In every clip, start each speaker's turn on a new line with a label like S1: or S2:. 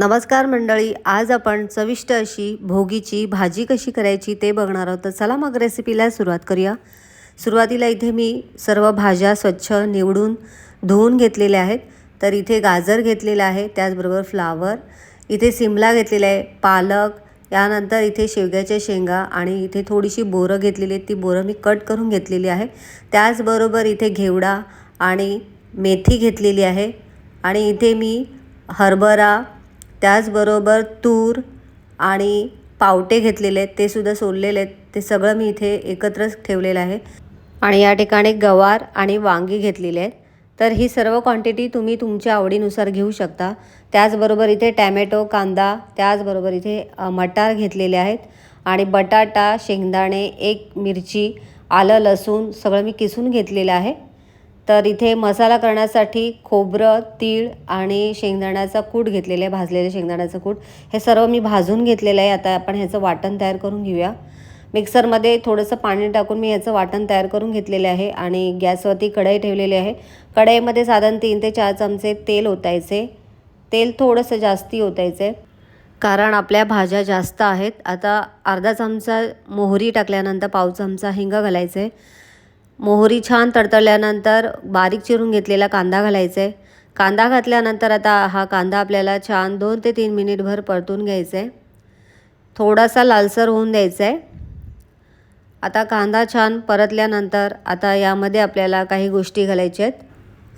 S1: नमस्कार मंडळी आज आपण चविष्ट अशी भोगीची भाजी कशी करायची ते बघणार आहोत. तर चला मग रेसिपीला सुरुवात करूया. सुरुवातीला इथे मी सर्व भाज्या स्वच्छ निवडून धुवून घेतलेल्या आहेत. तर इथे गाजर घेतलेलं आहे त्याचबरोबर फ्लावर. इथे सिमला घेतलेला आहे पालक. यानंतर इथे शेवग्याच्या शेंगा आणि इथे थोडीशी बोरं घेतलेली आहेत. ती बोरं मी कट करून घेतलेली आहे. त्याचबरोबर इथे घेवडा आणि मेथी घेतलेली आहे. आणि इथे मी हरभरा त्याचबरोबर तूर आणि पावटे घेतलेले आहेत ते सुद्धा सोललेले आहेत. ते सगळं मी इथे एकत्रच ठेवलेलं आहे. आणि या ठिकाणी गवार आणि वांगी घेतलेली आहेत. तर ही सर्व क्वांटिटी तुम्ही तुमच्या आवडीनुसार घेऊ शकता. त्याचबरोबर इथे टॅमॅटो कांदा त्याचबरोबर इथे मटार घेतलेले आहेत. आणि बटाटा शेंगदाणे एक मिरची आलं लसूण सगळं मी किसून घेतलेलं आहे. तर इथे मसाला करण्यासाठी खोबरं तीळ आणि शेंगदाण्याचा कूट घेतलेलं आहे भाजलेले शेंगदाण्याचं कूट. हे सर्व मी भाजून घेतलेलं आहे. आता आपण ह्याचं वाटण तयार करून घेऊया. मिक्सरमध्ये थोडंसं पाणी टाकून मी याचं वाटण तयार करून घेतलेले आहे आणि गॅसवरती कढई ठेवलेली आहे. कढईमध्ये साधारण तीन ते चार चमचे तेल ओतायचे. तेल थोडंसं जास्ती ओतायचे कारण आपल्या भाज्या जास्त आहेत. आता अर्धा चमचा मोहरी टाकल्यानंतर पाव चमचा हिंग घालायचे. मोहरी छान तडतडल्यानंतर बारीक चिरून घेतलेला कांदा घालायचा. आहे कांदा घातल्यानंतर आता हा कांदा आपल्याला छान दोन ते तीन मिनिटभर परतून घ्यायचा. आहे थोडासा लालसर होऊन द्यायचा. आहे आता कांदा छान परतल्यानंतर आता यामध्ये आपल्याला काही गोष्टी घालायच्या आहेत.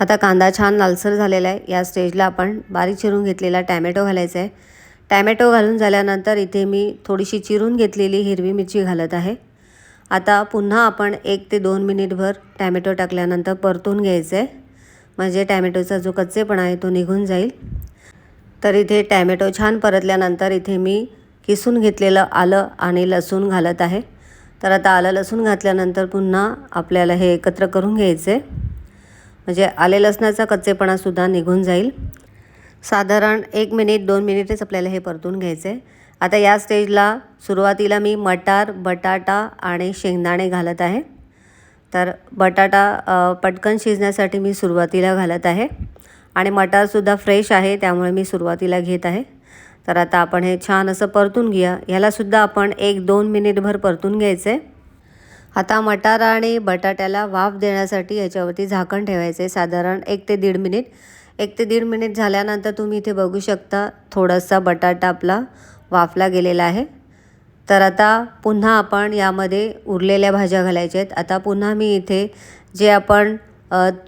S1: आता कांदा छान लालसर झालेला आहे. या स्टेजला आपण बारीक चिरून घेतलेला टॅमॅटो घालायचा. आहे टॅमॅटो घालून झाल्यानंतर इथे मी थोडीशी चिरून घेतलेली हिरवी मिरची घालत आहे. आता पुन्हा आपण एक ते दोन मिनिटभर टॅमॅटो टाकल्यानंतर परतून घ्यायचं. आहे म्हणजे टॅमॅटोचा जो कच्चेपणा आहे तो निघून जाईल. तर इथे टॅमॅटो छान परतल्यानंतर इथे मी किसून घेतलेलं आलं आणि लसूण घालत आहे. तर आता आलं लसूण घातल्यानंतर पुन्हा आपल्याला हे एकत्र करून घ्यायचं. आहे म्हणजे आले लसणाचा कच्चेपणासुद्धा निघून जाईल. साधारण एक मिनिट दोन मिनिटच आपल्याला हे परतून घ्यायचं. आहे आता या स्टेजला सुरुवातीला मी मटार बटाटा आणि शेंगदाणे घालत आहे. तर बटाटा पटकन शिजण्यासाठी मी सुरुवातीला घालत आहे. आणि मटारसुद्धा फ्रेश आहे त्यामुळे मी सुरुवातीला घेत आहे. तर आता आपण हे छान असं परतून घ्या ह्यालासुद्धा आपण एक दोन मिनिटभर परतून घ्यायचं. आहे आता मटार आणि बटाट्याला वाफ देण्यासाठी याच्यावरती झाकण ठेवायचं आहे साधारण एक ते दीड मिनिट. एक ते दीड मिनिट झाल्यानंतर तुम्ही इथे बघू शकता थोडासा बटाटा आपला वाफला गेलेला आहे. तर आता पुन्हा आपण यामध्ये उरलेल्या भाज्या घालायच्या आहेत. आता पुन्हा मी इथे जे आपण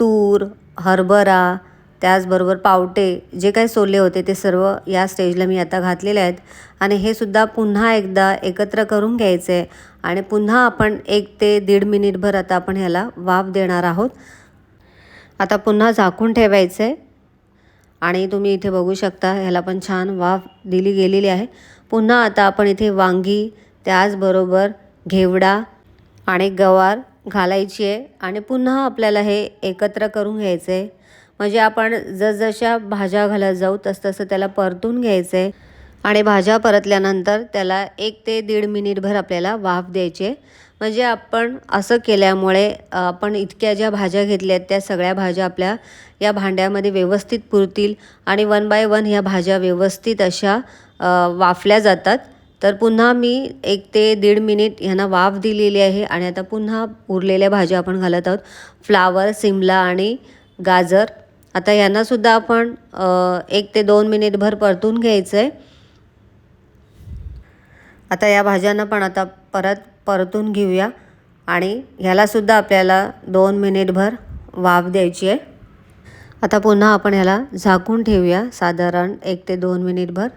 S1: तूर हरभरा त्याचबरोबर पावटे जे काही सोले होते ते सर्व या स्टेजला मी आता घातलेले आहेत. आणि हे सुद्धा पुन्हा एकदा एकत्र करून घ्यायचे आहे. आणि पुन्हा आपण एक ते दीड मिनिटभर आता आपण ह्याला वाफ देणार आहोत. आता पुन्हा झाकून ठेवायचं आहे. आणि तुम्ही इथे बघू शकता ह्याला पण छान वाफ दिली गेलेली आहे. पुन्हा आता आपण इथे वांगी त्याचबरोबर घेवडा आणि गवार घालायची आहे. आणि पुन्हा आपल्याला हे एकत्र करून घ्यायचं आहे म्हणजे आपण जसजशा भाज्या घालत जाऊ तसतसं त्याला परतून घ्यायचं आहे आणि भाज्या परतल्यानंतर त्याला एक ते दीड मिनिटभर आपल्याला वाफ द्यायची आहे. म्हणजे आपण असं केल्यामुळे आपण इतक्या ज्या भाज्या घेतल्या आहेत त्या सगळ्या भाज्या आपल्या या भांड्यामध्ये व्यवस्थित पुरतील आणि वन बाय वन ह्या भाज्या व्यवस्थित अशा वाफल्या जातात. तर पुन्हा मी एक ते दीड मिनिट ह्यांना वाफ दिलेली आहे आणि आता पुन्हा उरलेल्या भाज्या आपण घालत आहोत. फ्लावर सिमला आणि गाजर. आता यांनासुद्धा आपण एक ते दोन मिनिटभर परतून घ्यायचं आहे आता या भाज्यांना पण आता परत परतून घेऊया. आणि ह्यालासुद्धा आपल्याला दोन मिनिटभर वाफ द्यायची आहे. आता पुन्हा आपण ह्याला झाकून ठेवूया साधारण एक ते दोन मिनिटभर.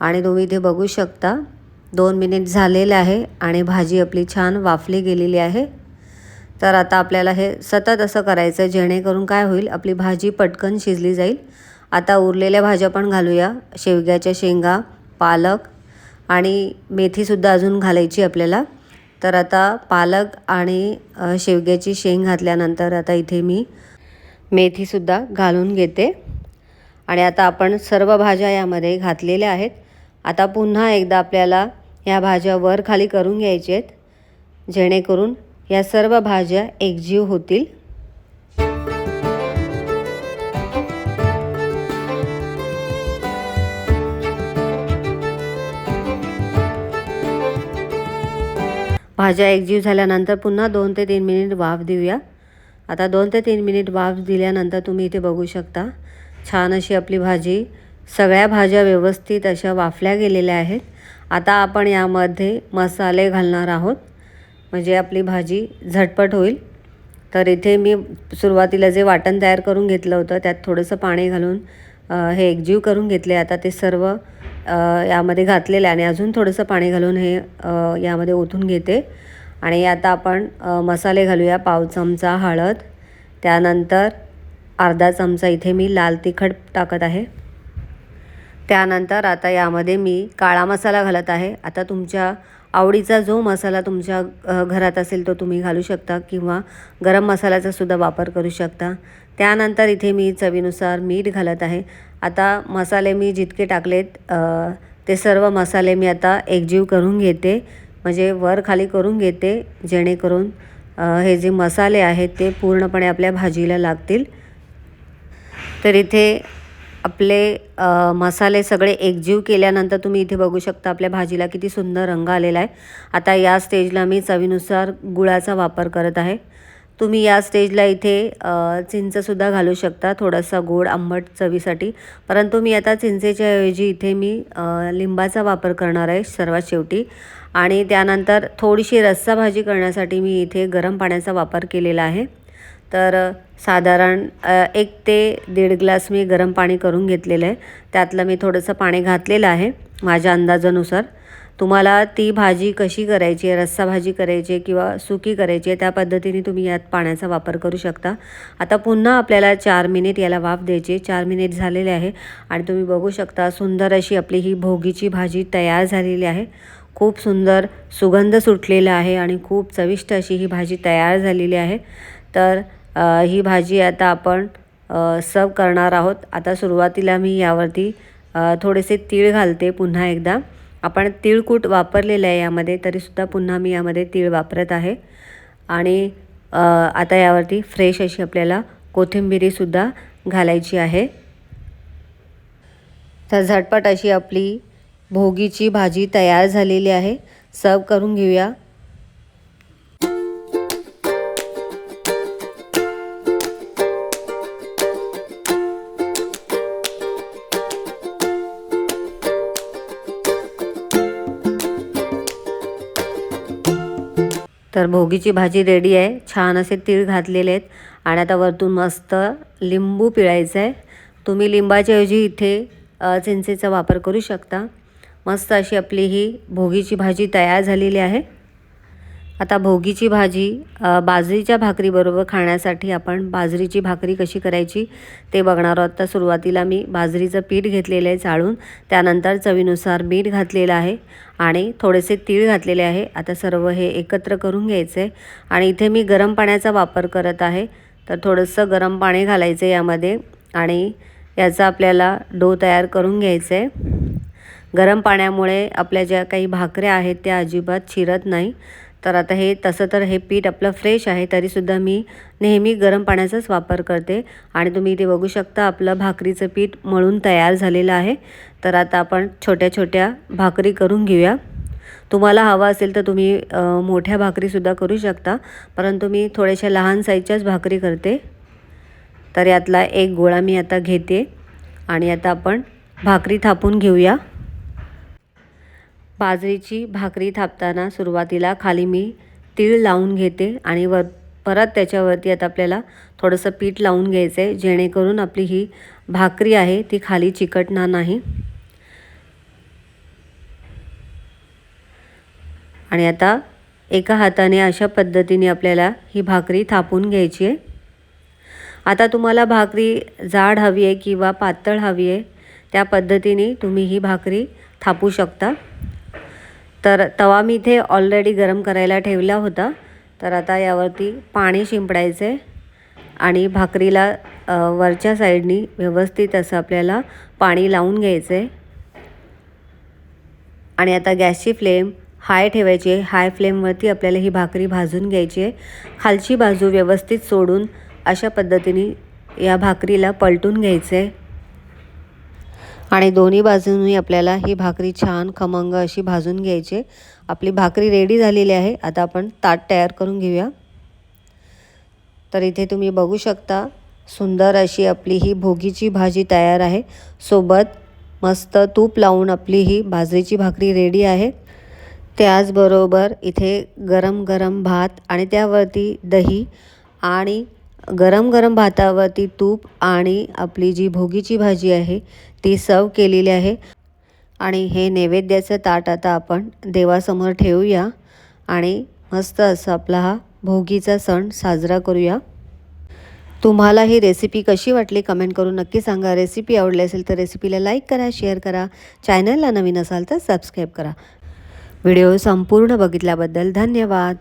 S1: आणि तुम्ही इथे बघू शकता दोन मिनिट झालेले आहे आणि भाजी आपली छान वाफली गेलेली आहे. तर आता आपल्याला हे सतत असं करायचं जेणेकरून काय होईल आपली भाजी पटकन शिजली जाईल. आता उरलेल्या भाज्या पण घालूया शेवग्याच्या शेंगा पालक आणि मेथीसुद्धा अजून घालायची आपल्याला. तर आता पालक आणि शेवग्याची शेंग घातल्यानंतर आता इथे मी मेथीसुद्धा घालून घेते. आणि आता आपण सर्व भाज्या यामध्ये घातलेल्या आहेत. आता पुन्हा एकदा आपल्याला ह्या भाज्या वर खाली करून घ्यायच्या आहेत. जेणेकरून या सर्व भाज्या एकजीव होतील. भाज्या एकजीव झाल्यानंतर पुन्हा दोन ते तीन मिनिट वाफ देऊया. आता दोन ते तीन मिनिट वाफ दिल्यानंतर तुम्ही इथे बघू शकता छान अशी आपली भाजी सगळ्या भाज्या व्यवस्थित अशा वाफल्या गेलेल्या आहेत. आता आपण यामध्ये मसाले घालणार आहोत. म्हणजे आपली भाजी झटपट होईल. तर इथे मी सुरुवातीला जे वाटण तयार करून घेतलं होतं त्यात थोडंसं पाणी घालून हे एकजीव करून घेतले. आता ते सर्व यामध्ये घातलेलं आहे आणि अजून थोडंसं पाणी घालून हे यामध्ये ओतून घेते. आणि आता आपण मसाले घालूया पाव चमचा हळद. त्यानंतर अर्धा चमचा इथे मी लाल तिखट टाकत आहे. त्यानंतर आता यामध्ये मी काळा मसाला घालत आहे. आता तुमच्या आवडीचा जो मसाला तुमच्या घरात असेल तो तुम्ही घालू शकता किंवा गरम मसाल्याचा सुद्धा वापर करू शकता. त्यानंतर इथे मी चवीनुसार मीठ घालत आहे. आता मसाले मी जितके टाकलेत ते सर्व मसाले मी आता एकजीव करून घेते. म्हणजे वर खाली करून घेते जेणेकरून हे जे मसाले आहेत ते पूर्णपणे आपल्या भाजीला लागतील. तर इथे आपले मसाले सगळे एकजीव केल्यानंतर तुम्ही इथे बघू शकता आपल्या भाजीला किती सुंदर रंग आलेला आहे. आता या स्टेजला मी चवीनुसार गुळाचा वापर करत आहे. तुम्ही या स्टेजला इथे चिंचसुद्धा घालू शकता थोडासा गोड आंबट चवीसाठी. परंतु मी आता चिंचेच्या ऐवजी इथे मी लिंबाचा वापर करणार आहे सर्वात शेवटी. आणि त्यानंतर थोडीशी रस्सा भाजी करण्यासाठी मी इथे गरम पाण्याचा वापर केलेला आहे. तर साधारण एक ते दीड ग्लास मी गरम पाणी करून घेतलेलं आहे. त्यातलं मी थोडंसं पाणी घातलेलं आहे माझ्या अंदाजानुसार. तुम्हाला ती भाजी कशी करायची आहे रस्सा भाजी करायची आहे किंवा सुकी करायची आहे त्या पद्धतीने तुम्ही यात पाण्याचा वापर करू शकता. आता पुन्हा आपल्याला चार मिनिट याला वाफ द्यायची चार मिनिट झालेले आहे आणि तुम्ही बघू शकता सुंदर अशी आपली ही भोगीची भाजी तयार झालेली आहे. खूप सुंदर सुगंध सुटलेला आहे आणि खूप चविष्ट अशी ही भाजी तयार झालेली आहे. तर ही भाजी आता आपण सर्व करणार आहोत. आता सुरुवातीला मी यावरती थोडेसे तीळ घालते पुन्हा एकदा. आपण तिळकूट वापरलेलं आहे यामध्ये तरीसुद्धा पुन्हा मी यामध्ये तीळ वापरत आहे. आणि आता यावरती फ्रेश अशी आपल्याला कोथिंबिरीसुद्धा घालायची आहे. तर झटपट अशी आपली भोगीची भाजी तयार झालेली आहे. सर्व करून घेऊया. तर भोगीची भाजी रेडी आहे. छान असे तीळ घातलेले आहेत. आणि आता वरतून मस्त लिंबू पिळायचं आहे. तुम्ही लिंबाच्या ऐवजी इथे चिंचेचा वापर करू शकता. मस्त अशी आपली ही भोगीची भाजी तयार झालेली आहे. आता भोगीची भाजी बाजरीच्या भाकरीबरोबर खाण्यासाठी आपण बाजरीची भाकरी कशी करायची ते बघणार आहोत. तर सुरुवातीला मी बाजरीचं पीठ घेतलेलं आहे चाळून त्यानंतर चवीनुसार मीठ घातलेलं आहे आणि थोडेसे तीळ घातलेले आहे. आता सर्व हे एकत्र करून घ्यायचं आहे आणि इथे मी गरम पाण्याचा वापर करत आहे. तर थोडंसं गरम पाणी घालायचं यामध्ये आणि याचा आपल्याला डो तयार करून घ्यायचं. आहे गरम पाण्यामुळे आपल्या ज्या काही भाकऱ्या आहेत त्या अजिबात चिरत नाही. तर आता हे तसं तर हे पीठ आपलं फ्रेश आहे तरीसुद्धा मी नेहमी गरम पाण्याचाच वापर करते. आणि तुम्ही इथे बघू शकता आपलं भाकरीचं पीठ मळून तयार झालेलं आहे. तर आता आपण छोट्या छोट्या भाकरी करून घेऊया. तुम्हाला हवा असेल तर तुम्ही मोठ्या भाकरीसुद्धा करू शकता. परंतु मी थोड्याशा लहान साईजच्याच भाकरी करते. तर यातला एक गोळा मी आता घेते. आणि आता आपण भाकरी थापून घेऊया. बाजरीची भाकरी थापताना सुरुवातीला खाली मी तीळ लावून घेते आणि वर परत त्याच्यावरती आता आपल्याला थोडंसं पीठ लावून घ्यायचं आहे जेणेकरून आपली ही भाकरी आहे ती खाली चिकटणार नाही. आणि आता एका हाताने अशा पद्धतीने आपल्याला ही भाकरी थापून घ्यायची आहे आता तुम्हाला भाकरी जाड हवी आहे किंवा पातळ हवी आहे त्या पद्धतीने तुम्ही ही भाकरी थापू शकता. तर तवा मी इथे ऑलरेडी गरम करायला ठेवला होता. तर आता यावरती पाणी शिंपडायचे आणि भाकरीला वरच्या साईडनी व्यवस्थित असं आपल्याला पाणी लावून घ्यायचं आहे आणि आता गॅसची फ्लेम हाय ठेवायची आहे. हाय फ्लेमवरती आपल्याला ही भाकरी भाजून घ्यायची आहे. खालची बाजू व्यवस्थित सोडून अशा पद्धतीने या भाकरीला पलटून घ्यायचं आहे आणि दोन्ही बाजूंनी आपल्याला ही भाकरी छान खमंग अशी भाजून घ्यायची. आपली भाकरी रेडी झालेली आहे. आता आपण ताट तयार करून घेऊया. तर इथे तुम्ही बघू शकता सुंदर अशी आपली ही भोगीची भाजी तयार आहे. सोबत मस्त तूप लावून आपली ही बाजरीची भाकरी रेडी आहे. त्याचबरोबर इथे गरम गरम भात आणि त्यावरती दही आणि गरम गरम भातावरती तूप आणि आपली जी भोगीची भाजी आहे ती सर्व केलेली आहे. आणि हे नैवेद्याचं ताट आता आपण देवासमोर ठेवूया आणि मस्त असं आपला हा भोगीचा सण साजरा करूया. तुम्हाला ही रेसिपी कशी वाटली कमेंट करून नक्की सांगा. रेसिपी आवडली असेल तर रेसिपीला लाईक करा शेअर करा. चॅनलला नवीन असाल तर सबस्क्राईब करा. व्हिडिओ संपूर्ण बघितल्याबद्दल धन्यवाद.